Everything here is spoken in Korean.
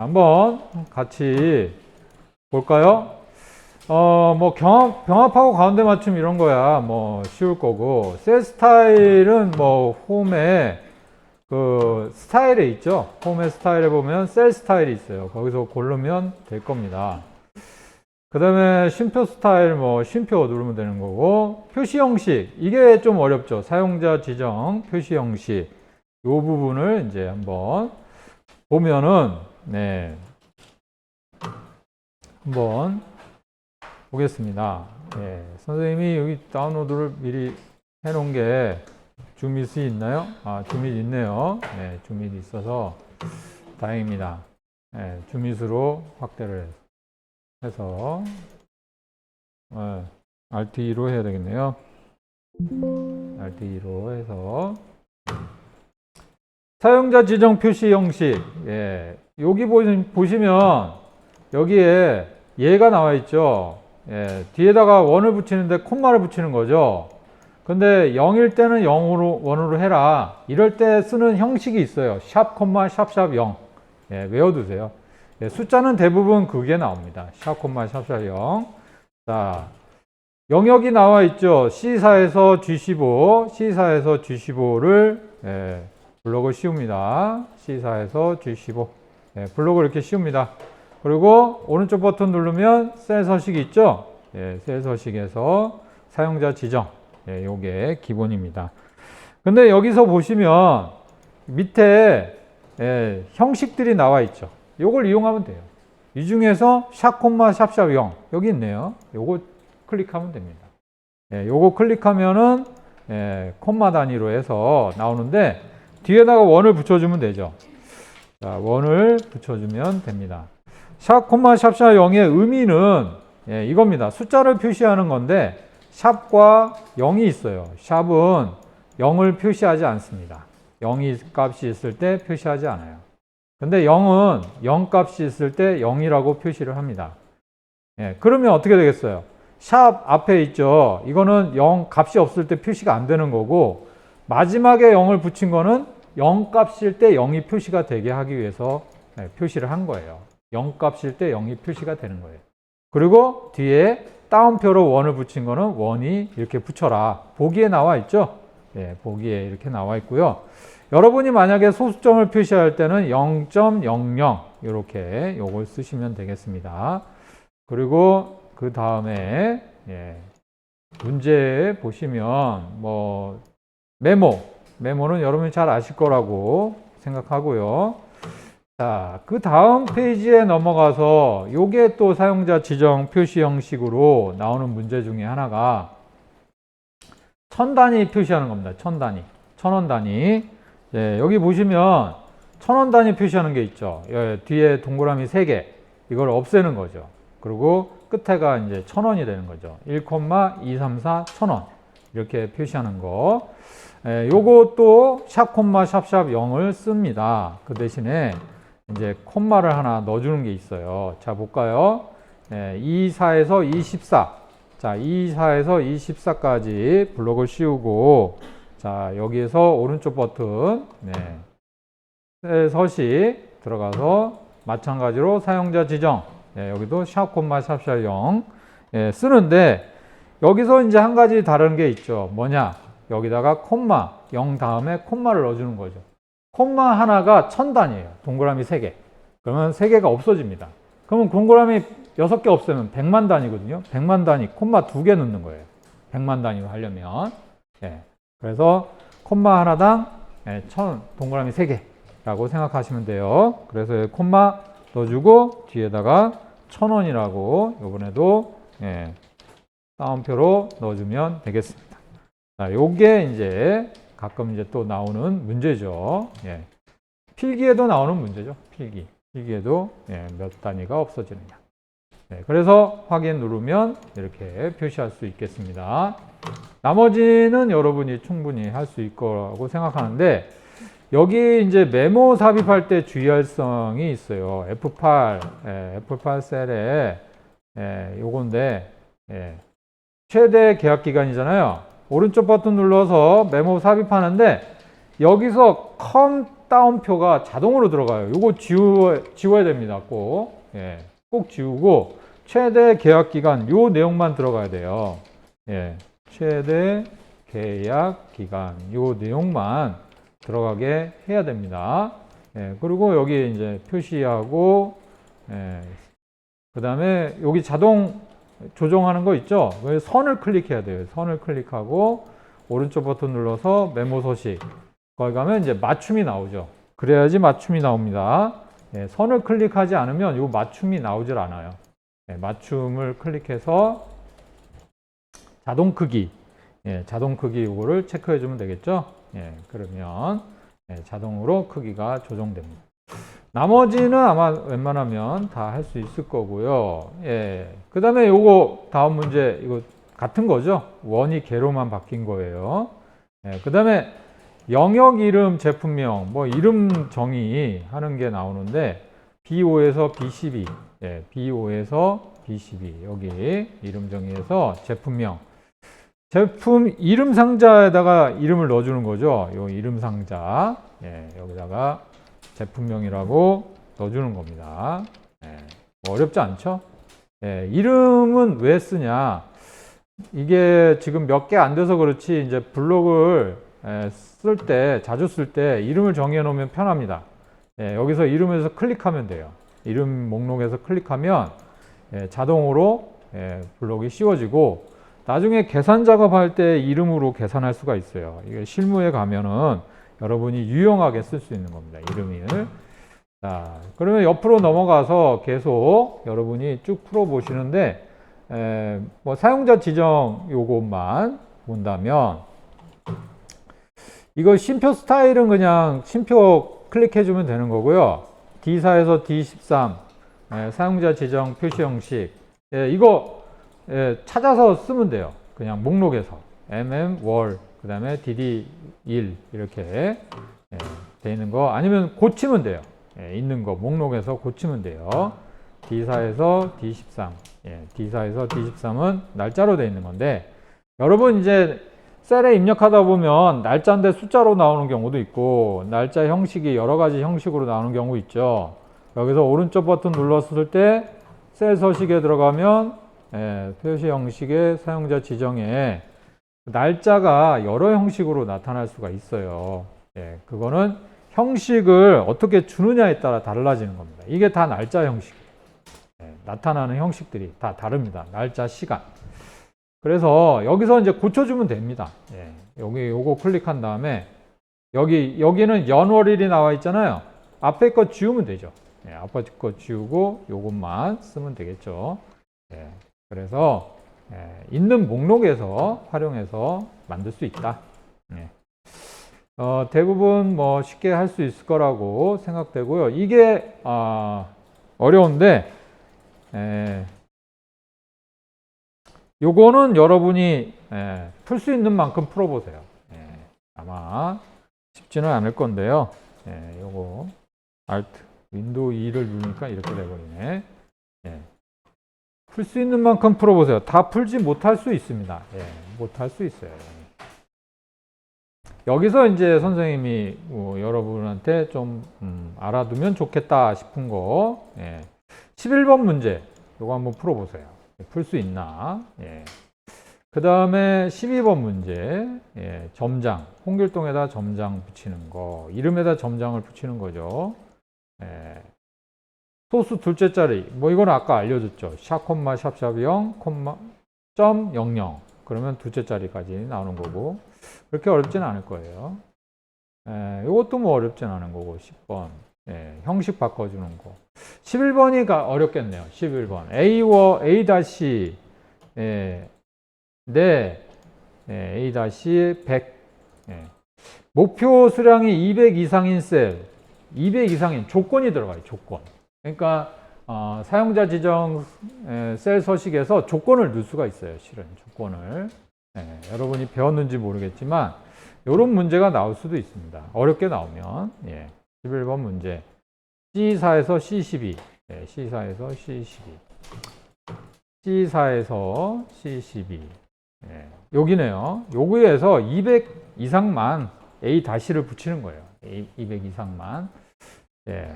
한번 같이 볼까요? 어, 뭐 경합, 병합하고 가운데 맞춤 이런 거야 뭐 쉬울 거고 셀 스타일은 뭐 홈에 그 스타일에 있죠. 홈의 스타일에 보면 셀 스타일이 있어요. 거기서 고르면 될 겁니다. 그 다음에 쉼표 스타일 뭐 쉼표 누르면 되는 거고 표시 형식 이게 좀 어렵죠. 사용자 지정 표시 형식 이 부분을 이제 한번 보면은 네 한번 보겠습니다. 예, 선생님이 여기 다운로드를 미리 해놓은 게 줌밋이 있나요? 아, 줌밋 있네요. 네, 줌밋 있어서 다행입니다. 네, 줌밋으로 확대를 해서 네, RT로 해야 되겠네요. RT로 해서 사용자 지정 표시 형식. 예, 여기 보시- 보시면 여기에 얘가 나와 있죠. 예, 뒤에다가 원을 붙이는데 콤마를 붙이는 거죠. 근데 0일 때는 0으로, 원으로 해라. 이럴 때 쓰는 형식이 있어요. 샵, 콤마, 샵, 샵, 0. 예, 외워두세요. 예, 숫자는 대부분 그게 나옵니다. 샵, 콤마, 샵, 샵, 0. 자, 영역이 나와 있죠. C4에서 G15, C4에서 G15를, 예, 블록을 씌웁니다. C4에서 G15. 예, 블록을 이렇게 씌웁니다. 그리고 오른쪽 버튼 누르면 셀 서식이 있죠. 예, 셀 서식에서 사용자 지정. 예, 요게 기본입니다. 근데 여기서 보시면 밑에 예, 형식들이 나와 있죠. 요걸 이용하면 돼요. 이 중에서 샵 콤마 샵샵 0 여기 있네요. 요거 클릭하면 됩니다. 예, 요거 클릭하면은 예, 콤마 단위로 해서 나오는데 뒤에다가 원을 붙여주면 되죠. 자, 원을 붙여주면 됩니다. 샵 콤마 샵샵 0의 의미는 예, 이겁니다. 숫자를 표시하는 건데 샵과 0이 있어요. 샵은 0을 표시하지 않습니다. 0이 값이 있을 때 표시하지 않아요. 근데 0은 0 값이 있을 때 0이라고 표시를 합니다. 예, 그러면 어떻게 되겠어요? 샵 앞에 있죠. 이거는 0 값이 없을 때 표시가 안 되는 거고 마지막에 0을 붙인 거는 0 값일 때 0이 표시가 되게 하기 위해서 예, 표시를 한 거예요. 0 값일 때 0이 표시가 되는 거예요. 그리고 뒤에 따옴표로 원을 붙인 거는 원이 이렇게 붙여라. 보기에 나와 있죠? 예, 보기에 이렇게 나와 있고요. 여러분이 만약에 소수점을 표시할 때는 0.00 이렇게 요걸 쓰시면 되겠습니다. 그리고 그 다음에 예, 문제 보시면 뭐 메모 메모는 여러분이 잘 아실 거라고 생각하고요. 자, 그 다음 페이지에 넘어가서 요게 또 사용자 지정 표시 형식으로 나오는 문제 중에 하나가 천 단위 표시하는 겁니다. 천 단위. 천 원 단위. 예, 여기 보시면 천 원 단위 표시하는 게 있죠. 예, 뒤에 동그라미 세 개. 이걸 없애는 거죠. 그리고 끝에가 이제 천 원이 되는 거죠. 1,234 천 원. 이렇게 표시하는 거. 예, 요것도 샵 콤마 샵샵 0을 씁니다. 그 대신에 이제 콤마를 하나 넣어주는 게 있어요. 자, 볼까요? 예, 24에서 24. 자, 24에서 24까지 블록을 씌우고, 자, 여기에서 오른쪽 버튼, 네. 셀 서식 들어가서 마찬가지로 사용자 지정, 예, 여기도 샵 콤마 샵샵 0 예, 쓰는데, 여기서 이제 한 가지 다른 게 있죠. 뭐냐? 여기다가 콤마, 0 다음에 콤마를 넣어주는 거죠. 콤마 하나가 천 단위예요. 동그라미 세 개. 그러면 세 개가 없어집니다. 그러면 동그라미 여섯 개 없애면 100만 단위거든요. 100만 단위, 콤마 두개 넣는 거예요. 100만 단위로 하려면. 예. 그래서 콤마 하나당 예, 천, 동그라미 세 개라고 생각하시면 돼요. 그래서 콤마 넣어주고 뒤에다가 천 원이라고 이번에도 예, 따옴표로 넣어주면 되겠습니다. 자, 요게 이제 가끔 이제 또 나오는 문제죠. 예. 필기에도 나오는 문제죠. 필기. 필기에도 예, 몇 단위가 없어지느냐. 네, 그래서 확인 누르면 이렇게 표시할 수 있겠습니다. 나머지는 여러분이 충분히 할 수 있을 거라고 생각하는데 여기 이제 메모 삽입할 때 주의할 성이 있어요. F8, 예, F8 셀에 예, 요건데 예, 최대 계약 기간이잖아요. 오른쪽 버튼 눌러서 메모 삽입하는데 여기서 컴 다운표가 자동으로 들어가요. 이거 지워, 지워야 됩니다. 꼭. 예, 꼭 지우고 최대 계약 기간 요 내용만 들어가야 돼요. 예, 최대 계약 기간 요 내용만 들어가게 해야 됩니다. 예, 그리고 여기 이제 표시하고 예, 그 다음에 여기 자동 조정하는 거 있죠? 그 선을 클릭해야 돼요. 선을 클릭하고 오른쪽 버튼 눌러서 메모 서식 거기 가면 이제 맞춤이 나오죠. 그래야지 맞춤이 나옵니다. 예, 선을 클릭하지 않으면 이 맞춤이 나오질 않아요. 예, 맞춤을 클릭해서 자동 크기, 예, 자동 크기 이거를 체크해 주면 되겠죠. 예, 그러면 예, 자동으로 크기가 조정됩니다. 나머지는 아마 웬만하면 다 할 수 있을 거고요. 예, 그 다음에 요거 다음 문제 이거 같은 거죠. 원이 개로만 바뀐 거예요. 예, 그 다음에 영역 이름 제품명 뭐 이름 정의 하는 게 나오는데 B5에서 B12 예, B5에서 B12 여기 이름 정의에서 제품명 제품 이름 상자에다가 이름을 넣어주는 거죠. 요 이름 상자 예, 여기다가 제품명이라고 넣어주는 겁니다. 예, 뭐 어렵지 않죠? 예, 이름은 왜 쓰냐? 이게 지금 몇 개 안 돼서 그렇지 이제 블록을 쓸 때 자주 쓸 때 이름을 정해 놓으면 편합니다. 예, 여기서 이름에서 클릭하면 돼요. 이름 목록에서 클릭하면 예, 자동으로 예, 블록이 씌워지고 나중에 계산 작업할 때 이름으로 계산할 수가 있어요. 이게 실무에 가면은 여러분이 유용하게 쓸 수 있는 겁니다. 이름을. 자, 그러면 옆으로 넘어가서 계속 여러분이 쭉 풀어 보시는데 에, 뭐 사용자 지정 요것만 본다면 이거 쉼표 스타일은 그냥 쉼표 클릭해 주면 되는 거고요. D4에서 D13 에, 사용자 지정 표시 형식 예, 이거 예, 찾아서 쓰면 돼요. 그냥 목록에서 mm 월 그 다음에 dd 1 이렇게 예, 돼 있는 거 아니면 고치면 돼요. 예, 있는 거 목록에서 고치면 돼요. D4에서 D13 예, D4에서 D13은 날짜로 돼 있는 건데 여러분 이제 셀에 입력하다 보면 날짜인데 숫자로 나오는 경우도 있고 날짜 형식이 여러 가지 형식으로 나오는 경우 있죠. 여기서 오른쪽 버튼 눌렀을 때 셀 서식에 들어가면 예, 표시 형식의 사용자 지정에 날짜가 여러 형식으로 나타날 수가 있어요. 예, 그거는 형식을 어떻게 주느냐에 따라 달라지는 겁니다. 이게 다 날짜 형식. 예, 나타나는 형식들이 다 다릅니다. 날짜, 시간. 그래서 여기서 이제 고쳐주면 됩니다. 예, 여기 요거 클릭한 다음에 여기 여기는 연월일이 나와 있잖아요. 앞에 거 지우면 되죠. 예, 앞에 거 지우고 요것만 쓰면 되겠죠. 예, 그래서 예, 있는 목록에서 활용해서 만들 수 있다. 예. 어, 대부분 뭐 쉽게 할 수 있을 거라고 생각되고요. 이게 아, 어려운데 에, 요거는 여러분이 풀 수 있는 만큼 풀어보세요. 예, 아마 쉽지는 않을 건데요. 예, 요거 Alt 윈도우 2를 누르니까 이렇게 돼버리네. 예. 풀 수 있는 만큼 풀어보세요. 다 풀지 못할 수 있습니다. 예, 못할 수 있어요. 여기서 이제 선생님이 뭐 여러분한테 좀 음, 알아두면 좋겠다 싶은 거 예. 11번 문제 요거 한번 풀어보세요. 풀 수 있나? 예. 그 다음에 12번 문제 예, 점장 홍길동에다 점장 붙이는 거 이름에다 점장을 붙이는 거죠. 예. 소수 둘째 자리 뭐 이건 아까 알려줬죠. 샵 콤마 샵샵 0 콤마 점 00 그러면 둘째 자리까지 나오는 거고 그렇게 어렵진 않을 거예요. 예, 이것도 뭐 어렵진 않은 거고 10번 예, 형식 바꿔주는 거 11번이 가 어렵겠네요. 11번 A워 A 다시 예, 네 예, A 다시 100 예. 목표 수량이 200 이상인 셀 200 이상인 조건이 들어가요. 조건 그러니까 어, 사용자 지정 에, 셀 서식에서 조건을 넣을 수가 있어요. 실은 조건을 예, 여러분이 배웠는지 모르겠지만 이런 문제가 나올 수도 있습니다. 어렵게 나오면 예, 11번 문제 C4에서 C12 예, C4에서 C12 C4에서 C12 예, 여기네요. 여기에서 200 이상만 A 다시를 붙이는 거예요. A 200 이상만. 예.